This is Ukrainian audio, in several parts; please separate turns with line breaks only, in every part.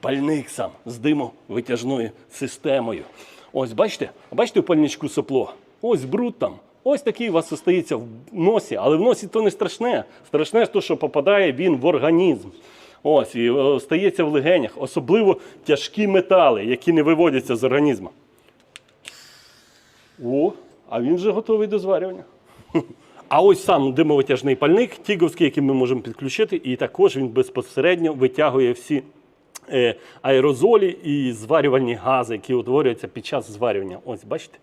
пальник сам з димовитяжною системою. Ось бачите, бачите у пальничку сопло? Ось бруд там. Ось такий у вас остається в носі, але в носі то не страшне. Страшне те, що попадає він в організм. Ось і е, стається в легенях, особливо тяжкі метали, які не виводяться з організму. О, а він вже готовий до зварювання. А ось сам димовитяжний пальник, тіговський, який ми можемо підключити, і також він безпосередньо витягує всі аерозолі і зварювальні гази, які утворюються під час зварювання. Ось бачите,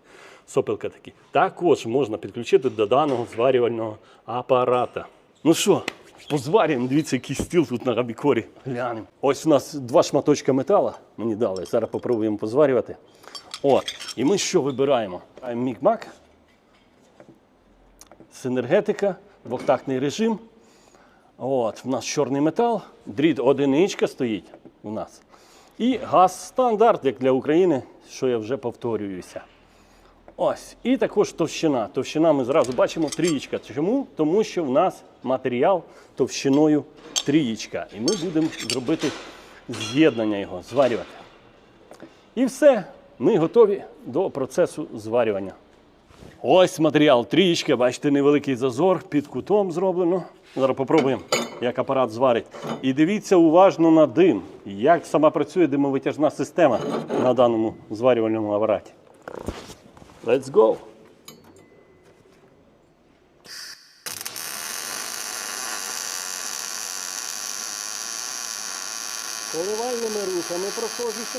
сопелка такі. Також можна підключити до даного зварювального апарата. Ну що, позварюємо, дивіться, який стіл тут на габікорі. Глянемо. Ось у нас два шматочка метала мені дали. Зараз попробуємо позварювати. О, і ми що вибираємо? Мікмак, синергетика, двохтактний режим. От, в нас чорний метал, дріт одиничка стоїть у нас. І газ стандарт, як для України, що я вже повторююся. Ось. І також товщина. Товщина ми зразу бачимо трієчка. Чому? Тому що в нас матеріал товщиною трієчка. І ми будемо робити з'єднання його, зварювати. І все, ми готові до процесу зварювання. Ось матеріал трієчка, бачите, невеликий зазор, під кутом зроблено. Зараз попробуємо, як апарат зварить. І дивіться уважно на дим, як сама працює димовитяжна система на даному зварювальному апараті. Let's go! Коливальними рухами проходжуся.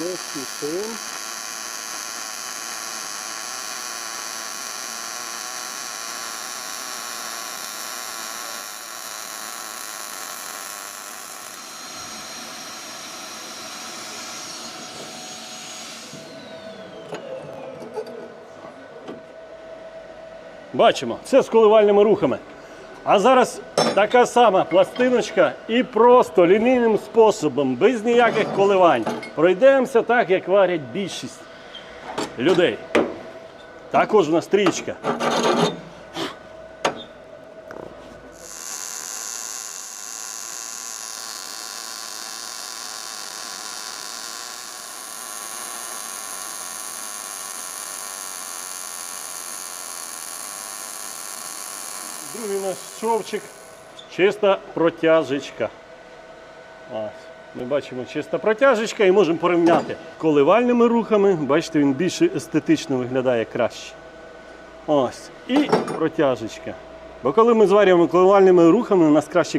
Не спішим. Бачимо, це з коливальними рухами. А зараз така сама пластиночка і просто лінійним способом, без ніяких коливань. Пройдемося так, як варять більшість людей. Також у нас стрічка. Другий наш човчик. Чиста протяжечка. Ось. Ми бачимо чиста протяжечка і можемо порівняти коливальними рухами. Бачите, він більше естетично виглядає краще. Ось. І протяжечка. Бо коли ми зварюємо коливальними рухами, у нас краще